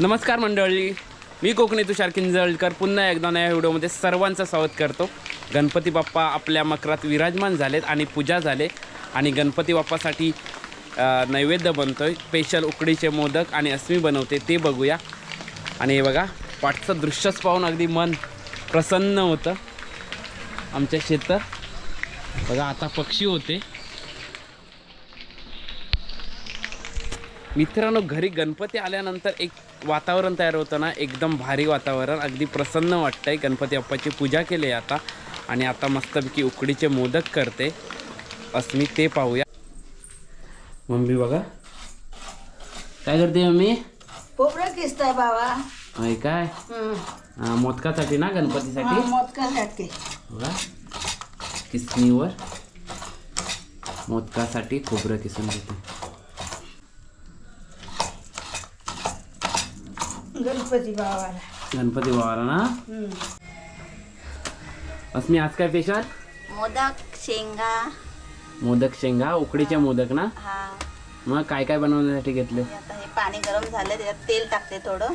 नमस्कार मंडळी. मी कोकणी तुषार किंजळकर. पुन्हा एकदा नव्या व्हिडिओमध्ये सर्वांचं स्वागत करतो. गणपती बाप्पा आपल्या मकरात विराजमान झालेत आणि पूजा झाले. आणि गणपती बाप्पासाठी नैवेद्य बनतो आहे स्पेशल उकडीचे मोदक आणि अस्मी बनवते ते बघूया. आणि हे बघा पाठचं दृश्यच पाहून अगदी मन प्रसन्न होतं. आमच्या शेतात. बघा आता पक्षी होते. मित्रांनो घरी गणपती आल्यानंतर एक वातावरण तयार होतं ना एकदम भारी वातावरण अगदी प्रसन्न वाटतंय. गणपती बाप्पाची पूजा केली आहे आता आणि आता मस्तपैकी उकडीचे मोदक करते. अस्मी ते पाहूया. मम्मी बघा. काय करते मम्मी? पोपडं किसताय बाबा. होय काय? हा, मोदकासाठी ना गणपतीसाठी? मोदकासाठी. बघा. किसणीवर मोदकासाठी खोबरं किसून घेते. गणपती बाबाला. गणपती बाबाला ना? अस्मी आज काय स्पेशल मोदक शेंगा. मोदक शेंगा उकडीचे मोदक ना? हा. मग काय काय बनवण्यासाठी घेतले? आता हे पाणी गरम झालं त्याच्यात तेल टाकते थोडं.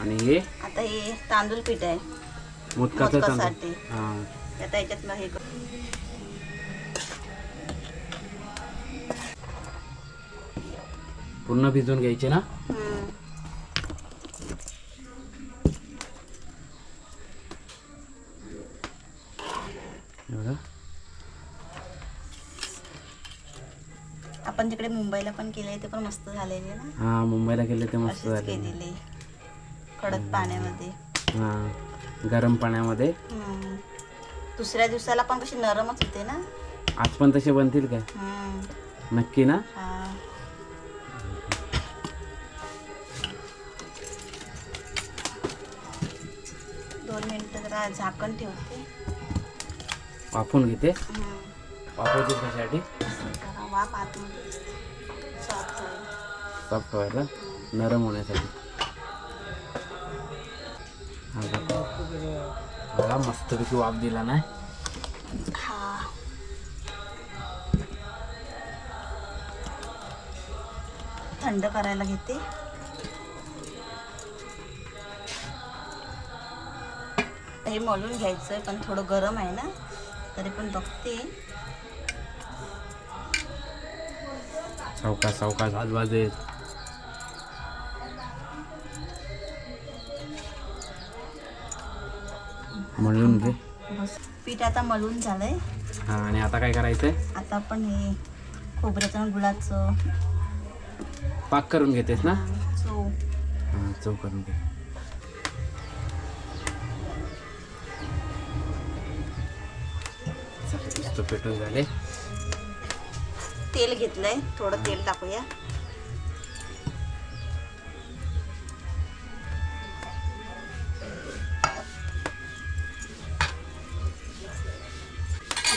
आणि हे? आता हे तांदूळ पीठ आहे. मोदकाचं तांदूळ. मोदकासाठी. हा. आता याच्यात मग हे कर- पूर्ण भिजून घ्यायचे ना. हे आपण तिकडे मुंबईला पण केलंय ते पण मस्त झालेले ना? हा मुंबईला गेले ते मस्त झाले कडक पाण्यामध्ये. हा गरम पाण्यामध्ये. दुसऱ्या दिवसाला पण कशी नरमच होते ना? आज पण तसे बनतील काय. नक्की ना? दोन मिनिटं जरा झाकण ठेवते. वाफून घेते. वाफवते कशासाठी जरा वाफ आतमध्ये सॉफ्ट होईल. सॉफ्ट व्हायला नरम होण्यासाठी. बघा. मस्तपैकी वाफ दिला नाही हा. थंड करायला घेते. हे मळून घ्यायचं पण थोडं गरम आहे ना तरी पण बघते. सावकाश सावकाश हात वाजेल. मळून घे. बस. पीठ आता मळून झालंय. हा आणि आता काय करायचंय? आता आपण हे खोबऱ्याचं आणि गुळाचं पाक करून घेतेस ना? चव. हा चव करून घे. मस्त पेटून झाले. तेल घेतलंय. थोडं तेल टाकूया.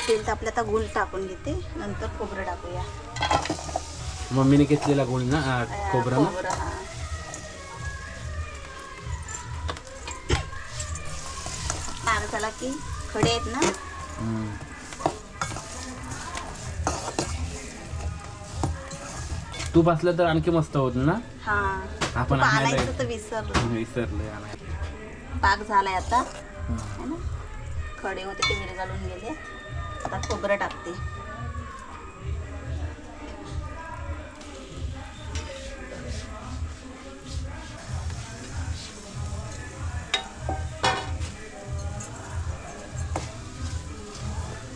तेल तापलं आता गुळ टाकून घेते. नंतर खोबरं टाकूया. मम्मीने घेतलेला गुळ ना खोबरं ना? झाला की खडे आहेत ना? तूप असलं तर आणखी मस्त होत ना? हा. आपण तूप आणायला आणायचं तर विसरलो. विसरलोय आणायला. पाक झालाय आता. है ना? खडे होते ते विरघळून गेले. आता खोबरं टाकते.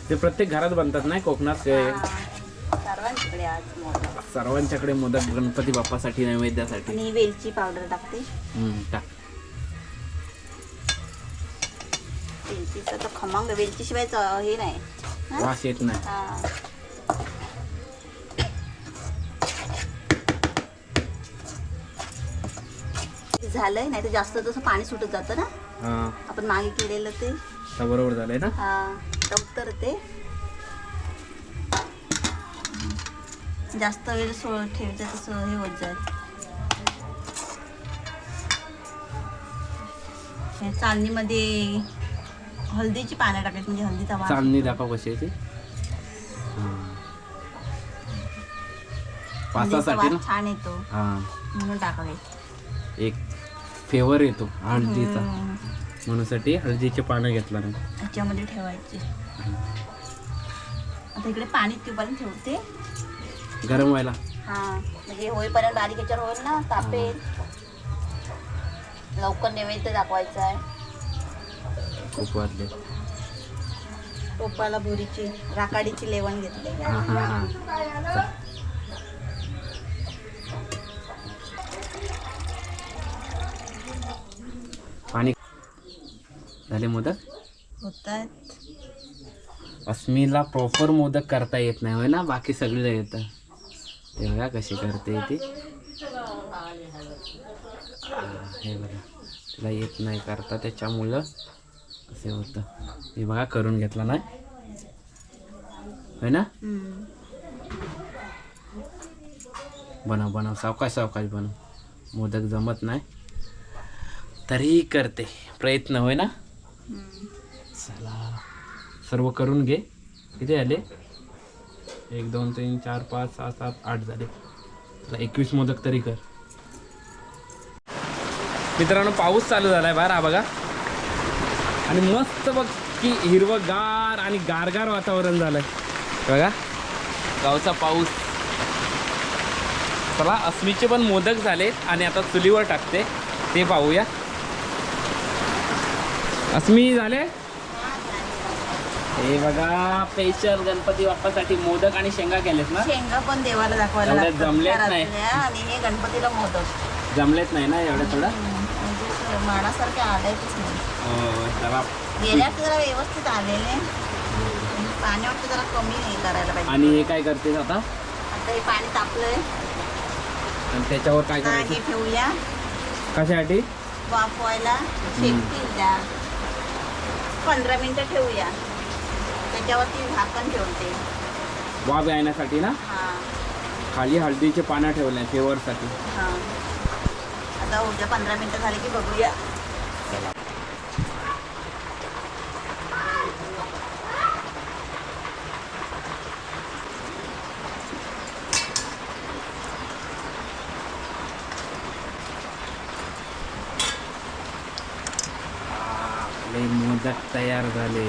ते प्रत्येक घरात बनतात नाही? कोकणात ते हा. सर्वांच्याकडे आज मोदक. सर्वांच्याकडे मोदक गणपती बाप्पासाठी नैवेद्यासाठी. आणि वेलची पावडर टाकते. हम्म, टाक. वेलचीचा तर खमंग वेलचीशिवाय हे नाही. झालंय नाही. तर जास्त तसं पाणी सुटत जात ना. आपण मागे केलेलं ते. बरोबर झालंय ना? हा. तर ते. जास्त वेळ सो ठेवते तसं हे होत जाईल. चालणीमध्ये हळदीची पानं टाकायची म्हणजे हळदीचा वास चांदणी दाखव कशी आहे ती? हां. वासासाठी ना? छान येतो. हां. म्हणून टाकायचं एक फेवर येतो हळदीचा. म्हणूनसाठी हळदीचे पानं घेतला नाही. ह्याच्यामध्ये ठेवायचे. आता इकडे पाणी तिपर्यंत ठेवते. गरम व्हायला. हा म्हणजे होईपर्यंत बारीक याच्यावर होईल ना तापेल लवकर नैवेद्य दाखवायचा आहे. खूप वाजले. टोपाला भुरीची राकाडीची लेवण घेतले. हां हां हां. पाणी झाले मोदक? होतात. अस्मीला प्रॉपर मोदक करता येत नाही होय ना? बाकी सगळीला येतं ते बघा कशी करते ती? हे बघा तिला येत नाही करता त्याच्यामुळं असे होतं. हे बघा करून घेतला नाही. होय ना? बनव बनव सावकाश सावकाश बनव. मोदक जमत नाही. तरीही करते. प्रयत्न होय ना? चला सर्व करून घे. किती आले? एक दोन तीन चार पाच सहा सात आठ झाले. चला एकवीस मोदक तरी कर. मित्रांनो पाऊस चालू झालाय बाहेर हा बघा. आणि मस्त बघ की हिरवगार आणि गारगार वातावरण झालंय. बघा गावचा पाऊस. चला अस्मीचे पण मोदक झालेत आणि आता चुलीवर टाकते. ते पाहूया. अस्मी झाले? हे बघा स्पेशल गणपती बाप्पासाठी मोदक आणि शेंगा केलेत ना? शेंगा पण देवाला दाखवायला एवढ्या लागतात नाही. घरातल्या आणि हे गणपतीला मोदक. जमलेत नाही ना एवढं थोडं? म्हणजे मानासारखे आलायच नाही. हो, जरा गेल्या वेळी जरा व्यवस्थित आलेले. पाण्यावरती जरा कमी हे करायला पाहिजे. आणि हे काय करते आता? आता हे पाणी तापलंय. आणि त्याच्यावर काय आता करायचं? हे ठेवूया. कशासाठी? वाफवायला. शेकतील पंधरा मिनिटं ठेवूया. त्याच्यावरती झाकण ठेवते. वाफ येण्यासाठी ना? हां. खाली हळदीचे पानं ठेवले फेवरसाठी हां. आता उद्या पंधरा मिनिटं झाले की बघूया. आपले मोदक तयार झाले.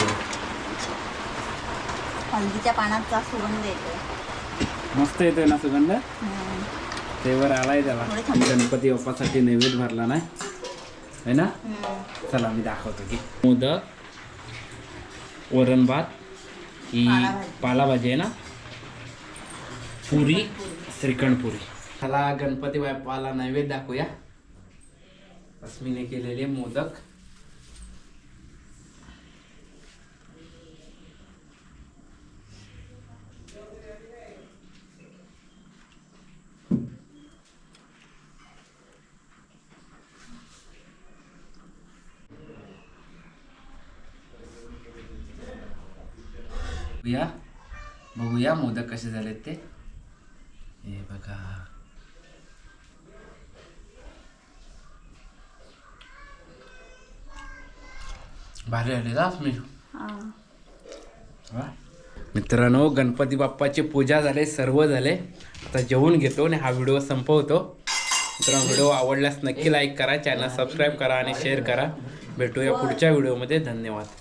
हळदीच्या पानाचा सुगंध येतो मस्त येतोय ना सुगंध. फेवर आलाय त्याला. गणपती बाप्पासाठी नैवेद्य भरला नाही. है ना. चला मी दाखवतो की. मोदक वरण भात ही पालाभाजी. आहे ना? पुरी श्रीखंड पुरी चला गणपती बाप्पाला नैवेद्य दाखवूया. अस्मीने केलेले मोदक. बघूया. बघूया मोदक कसे झालेत ते. हे बघा. भारी आले का मी हां. मित्रांनो गणपती बाप्पाची पूजा झाले सर्व झाले. आता जेवून घेतो आणि हा व्हिडिओ संपवतो. मित्रांनो व्हिडिओ आवडल्यास नक्की लाईक करा चॅनल सबस्क्राईब करा आणि शेअर करा. भेटूया पुढच्या व्हिडिओमध्ये. धन्यवाद.